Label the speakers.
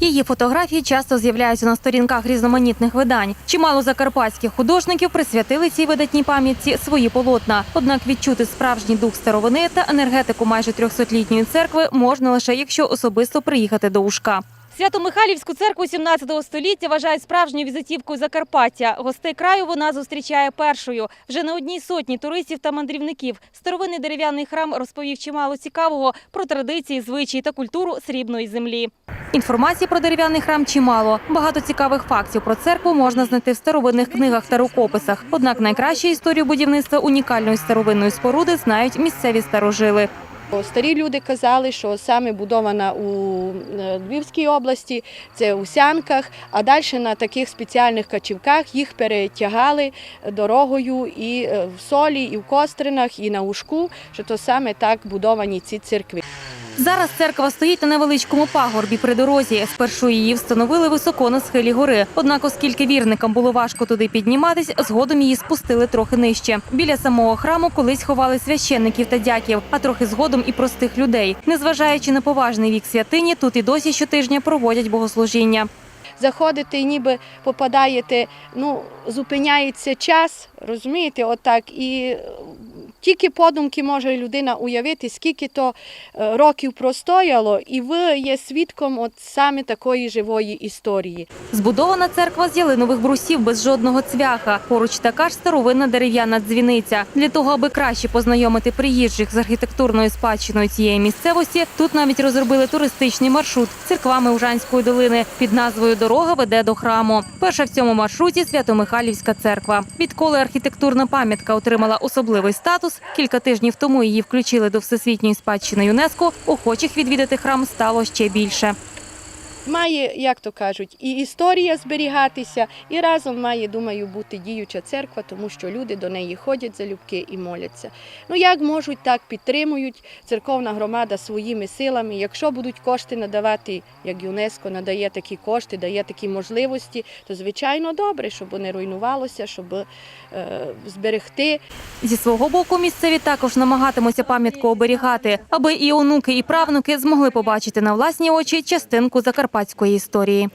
Speaker 1: Її фотографії часто з'являються на сторінках різноманітних видань. Чимало закарпатських художників присвятили цій видатній пам'ятці свої полотна. Однак відчути справжній дух старовини та енергетику майже 300-літньої церкви можна лише якщо особисто приїхати до Ушка. Свято-Михайлівську церкву 17 століття вважають справжньою візитівкою Закарпаття. Гостей краю вона зустрічає першою. Вже на одній сотні туристів та мандрівників. Старовинний дерев'яний храм розповів чимало цікавого про традиції, звичаї та культуру срібної землі. Інформації про дерев'яний храм чимало. Багато цікавих фактів про церкву можна знайти в старовинних книгах та рукописах. Однак найкраще історію будівництва унікальної старовинної споруди знають місцеві старожили.
Speaker 2: Старі люди казали, що саме будована у е, Львівській області, це у Сянках, а далі на таких спеціальних качівках їх перетягали дорогою і е, в солі, і в Костринах, і на Ушку, що то саме так будовані ці церкви.
Speaker 1: Зараз церква стоїть на невеличкому пагорбі при дорозі. Спершу її встановили високо на схилі гори. Однак, оскільки вірникам було важко туди підніматись, згодом її спустили трохи нижче. Біля самого храму колись ховали священників та дяків, а трохи згодом і простих людей. Незважаючи на поважний вік святині, тут і досі щотижня проводять богослужіння.
Speaker 2: Заходите і ніби попадаєте, ну, зупиняється час, розумієте, отак. І тільки подумки може людина уявити, скільки то е, років простояло, і ви є свідком от саме такої живої історії.
Speaker 1: Збудована церква з ялинових брусів без жодного цвяха. Поруч така ж старовинна дерев'яна дзвіниця. Для того, аби краще познайомити приїжджих з архітектурною спадщиною цієї місцевості, тут навіть розробили туристичний маршрут церквами Ужанської долини під назвою Дорога веде до храму. Перша в цьому маршруті Свято-Михайлівська церква. Відколи архітектурна пам'ятка отримала особливий статус, кілька тижнів тому її включили до всесвітньої спадщини ЮНЕСКО. Охочих відвідати храм стало ще більше.
Speaker 2: Має, як то кажуть, і історія зберігатися, і разом має, думаю, бути діюча церква, тому що люди до неї ходять залюбки і моляться. Ну як можуть, так підтримують церковна громада своїми силами. Якщо будуть кошти надавати, як ЮНЕСКО надає такі кошти, дає такі можливості, то звичайно добре, щоб не руйнувалося, щоб е, зберегти.
Speaker 1: Зі свого боку, місцеві також намагатимуться пам'ятку оберігати, аби і онуки, і правнуки змогли побачити на власні очі частинку закарпатської історії.